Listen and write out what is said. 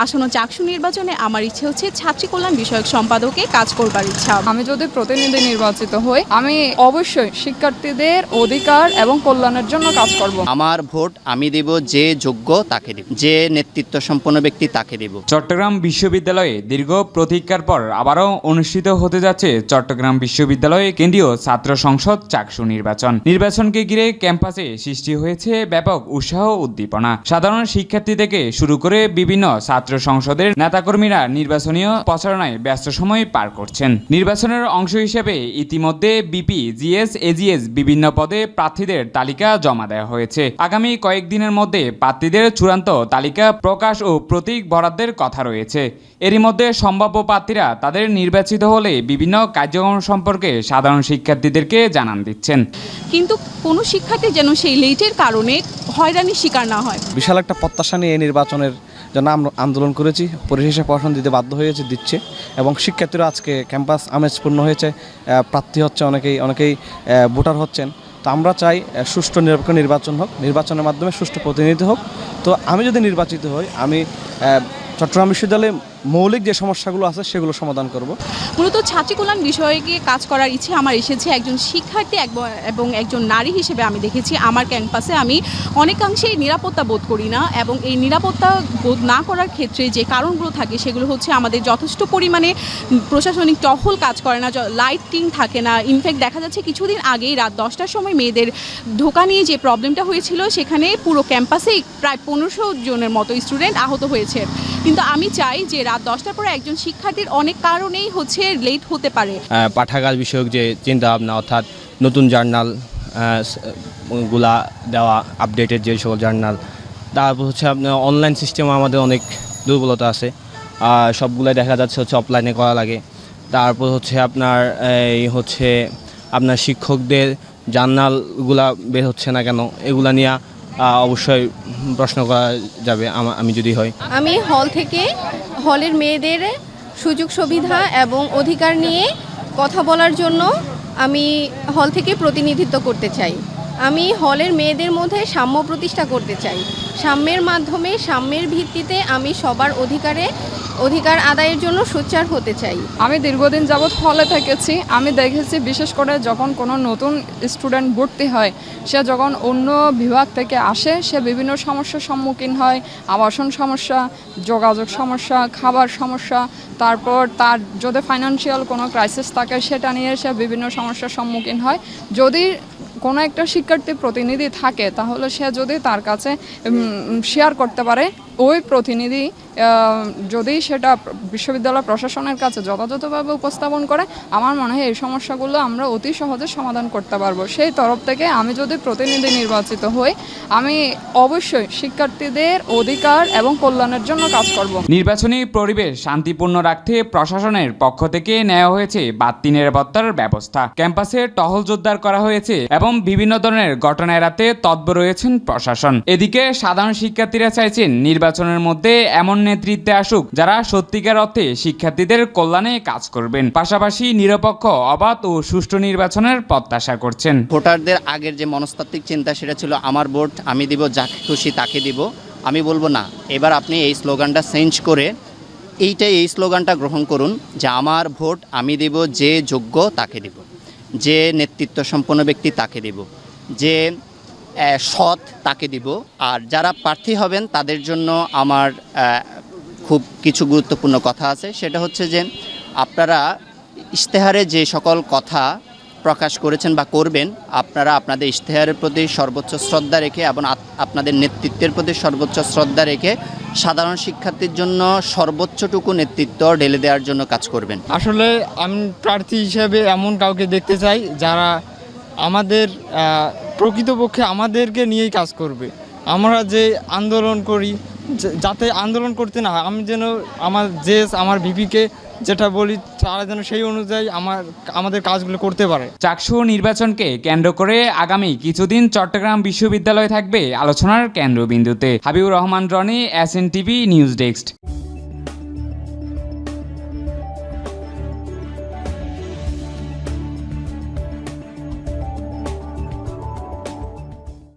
আসন্ন চাকসু নির্বাচনে আমার ইচ্ছে হচ্ছে ছাত্রী কল্যাণ বিষয়ক সম্পাদকে কাজ করবার ইচ্ছা। আমি যদি প্রতিনিধি নির্বাচিত হই আমি অবশ্যই শিক্ষার্থীদের অধিকার এবং কল্যাণের জন্য কাজ করব। আমার ভোট আমি দেব যে যোগ্য তাকে দেব যে নেতৃত্ব সম্পন্ন ব্যক্তি তাকে দেব। চট্টগ্রাম বিশ্ববিদ্যালয়ে দীর্ঘ প্রতীক্ষার পর আবারও অনুষ্ঠিত হতে যাচ্ছে চট্টগ্রাম বিশ্ববিদ্যালয়ে কেন্দ্রীয় ছাত্র সংসদ চাকসু নির্বাচন। নির্বাচনকে ঘিরে ক্যাম্পাসে সৃষ্টি হয়েছে ব্যাপক উৎসাহ উদ্দীপনা। সাধারণ শিক্ষার্থী থেকে শুরু করে বিভিন্ন ছাত্র সংসদের নেতাকর্মীরা নির্বাচনীয় প্রচারণায় ব্যস্ত সময় পার করছেন। নির্বাচনের অংশ হিসেবে ইতিমধ্যে বিপি জিএস এজিএস বিভিন্ন পদে প্রার্থীদের তালিকা জমা দেওয়া হয়েছে। আগামী কয়েকদিনের মধ্যে প্রার্থীদের চূড়ান্ত তালিকা প্রকাশ ও প্রতীক বরাদ্দের কথা রয়েছে। এরই মধ্যে সম্ভাব্য প্রার্থীরা তাদের নির্বাচিত হলে বিভিন্ন কার্যক্রম সম্পর্কে সাধারণ শিক্ষার্থীদেরকে জানান দিচ্ছেন। কিন্তু কোনো শিক্ষার্থী যেন সেই লেটের কারণে হয়রানির শিকার না হয়। বিশাল একটা প্রত্যাশা নিয়ে এই নির্বাচনের আমরা আন্দোলন করেছি, পরিশেষে পড়াশোনা দিতে বাধ্য হয়েছে, দিচ্ছে এবং শিক্ষার্থীরা আজকে ক্যাম্পাস আমেজপূর্ণ হয়েছে প্রার্থী হচ্ছে অনেকেই অনেকেই ভোটার হচ্ছেন। তো আমরা চাই সুষ্ঠু নিরপেক্ষ নির্বাচন হোক, নির্বাচনের মাধ্যমে সুষ্ঠু প্রতিনিধি হোক। তো আমি যদি নির্বাচিত হই, আমি চট্টগ্রাম বিশ্ববিদ্যালয়ে মৌলিক যে সমস্যাগুলো আছে, সেগুলো সমাধান করব। মূলত ছাত্রী কল্যাণ বিষয়ে কাজ করার ইচ্ছে আমার এসেছে একজন শিক্ষার্থী এবং একজন নারী হিসেবে আমি দেখেছি। আমার ক্যাম্পাসে আমি অনেকাংশেই নিরাপত্তা বোধ করি না এবং এই নিরাপত্তা বোধ না করার ক্ষেত্রে যে কারণগুলো থাকে, সেগুলো হচ্ছে আমাদের যথেষ্ট পরিমাণে প্রশাসনিক টহল কাজ করে না লাইটিং থাকে না। ইনফ্যাক্ট দেখা যাচ্ছে কিছুদিন আগেই রাত দশটার সময় মেয়েদের ঢোকা নিয়ে যে প্রবলেমটা হয়েছিল, সেখানে পুরো ক্যাম্পাসেই প্রায় পনেরোশো জনের মতো স্টুডেন্ট আহত হয়েছে। কিন্তু আমি চাই যে রাত দশটার পরে একজন শিক্ষার্থীর অনেক কারণেই হচ্ছে লেট হতে পারে। পাঠাগার বিষয়ক যে চিন্তা ভাবনা অর্থাৎ নতুন জার্নালগুলা দেওয়া আপডেটেড যে সকল জার্নাল তারপর হচ্ছে আপনার অনলাইন সিস্টেম আমাদের অনেক দুর্বলতা আছে। সবগুলাই দেখা যাচ্ছে হচ্ছে অফলাইনে করা লাগে। তারপর হচ্ছে আপনার এই হচ্ছে আপনার শিক্ষকদের জার্নালগুলা বের হচ্ছে না কেন? এগুলা নিয়ে অবশ্যই প্রশ্ন করা যাবে আমা- যদি হয়। আমি হল থেকে হলের মেয়েদের সুযোগ সুবিধা এবং অধিকার নিয়ে কথা বলার জন্য আমি হল থেকে প্রতিনিধিত্ব করতে চাই। আমি হলের মেয়েদের মধ্যে সাম্য প্রতিষ্ঠা করতে চাই। সাম্যের মাধ্যমে, সাম্যের ভিত্তিতে আমি সবার অধিকারে অধিকার আদায়ের জন্য সোচ্চার হতে চাই। আমি দীর্ঘদিন যাবৎ হলে থেকেছি। আমি দেখেছি বিশেষ করে যখন কোনো নতুন স্টুডেন্ট ভর্তি হয়, সে যখন অন্য বিভাগ থেকে আসে, সে বিভিন্ন সমস্যার সম্মুখীন হয়। আবাসন সমস্যা, যোগাযোগ সমস্যা, খাবার সমস্যা, তারপর তার যদি ফাইন্যান্সিয়াল কোনো ক্রাইসিস থাকে, সেটা নিয়ে সে বিভিন্ন সমস্যার সম্মুখীন হয়। যদি কোনো একটা শিক্ষার্থী প্রতিনিধি থাকে, তাহলে সে যদি তার কাছে শেয়ার করতে পারে, ওই প্রতিনিধি যদি সেটা বিশ্ববিদ্যালয় প্রশাসনের কাছে যথাযথভাবে উপস্থাপন করে, আমার মনে হয় এই সমস্যাগুলো আমরা অতি সহজে সমাধান করতে পারব। সেই তরফ থেকে আমি যদি প্রতিনিধি নির্বাচিত হই, আমি অবশ্যই শিক্ষার্থীদের অধিকার এবং কল্যাণের জন্য কাজ করব। নির্বাচনী পরিবেশ শান্তিপূর্ণ রাখতে প্রশাসনের পক্ষ থেকে নেওয়া হয়েছে বাড়তি নিরাপত্তার ব্যবস্থা। ক্যাম্পাসে টহল জোরদার করা হয়েছে এবং বিভিন্ন ধরনের ঘটনা এড়াতে তৎপর রয়েছেন প্রশাসন। এদিকে সাধারণ শিক্ষার্থীরা চাইছেন নির্বাচনের মধ্যে এমন নেতৃত্বে আসুক যারা সত্যিকার অর্থে শিক্ষার্থীদের কল্যাণে কাজ করবেন। পাশাপাশি নিরপেক্ষ, অবাধ ও সুষ্ঠু নির্বাচনের প্রত্যাশা করছেন। ভোটারদের আগের যে মনস্তাত্ত্বিক চিন্তা সেটা ছিল, আমার ভোট আমি দিব, যাকে খুশি তাকে দিব, আমি বলব না। এবার আপনি এই স্লোগানটা চেঞ্জ করে এইটাই এই স্লোগানটা গ্রহণ করুন যে, আমার ভোট আমি দেব, যে যোগ্য তাকে দেব। যে নেতৃত্ব সম্পন্ন ব্যক্তি তাকে দেব, যে সৎ তাকে দিব। আর যারা প্রার্থী হবেন, তাদের জন্য আমার খুব কিছু গুরুত্বপূর্ণ কথা আছে। সেটা হচ্ছে যে, আপনারা ইশতেহারে যে সকল কথা প্রকাশ করেছেন বা করবেন, আপনারা আপনাদের ইশতেহারের প্রতি সর্বোচ্চ শ্রদ্ধা রেখে এবং আপনাদের নেতৃত্বের প্রতি সর্বোচ্চ শ্রদ্ধা রেখে সাধারণ শিক্ষার্থীর জন্য সর্বোচ্চটুকু নেতৃত্ব ঢেলে দেওয়ার জন্য কাজ করবেন। আসলে আমি প্রার্থী হিসেবে এমন কাউকে দেখতে চাই যারা আমাদের প্রকৃতপক্ষে আমাদেরকে নিয়েই কাজ করবে। আমরা যে আন্দোলন করি যাতে আন্দোলন করতে না হয়, আমি যেন আমার যে আমার ভিপিকে যেটা বলি, তারা যেন সেই অনুযায়ী আমার, আমাদের কাজগুলো করতে পারে। চাকসু নির্বাচনকে কেন্দ্র করে আগামী কিছুদিন চট্টগ্রাম বিশ্ববিদ্যালয় থাকবে আলোচনার কেন্দ্রবিন্দুতে। Habibur Rahman, Roni, S TV, news desk.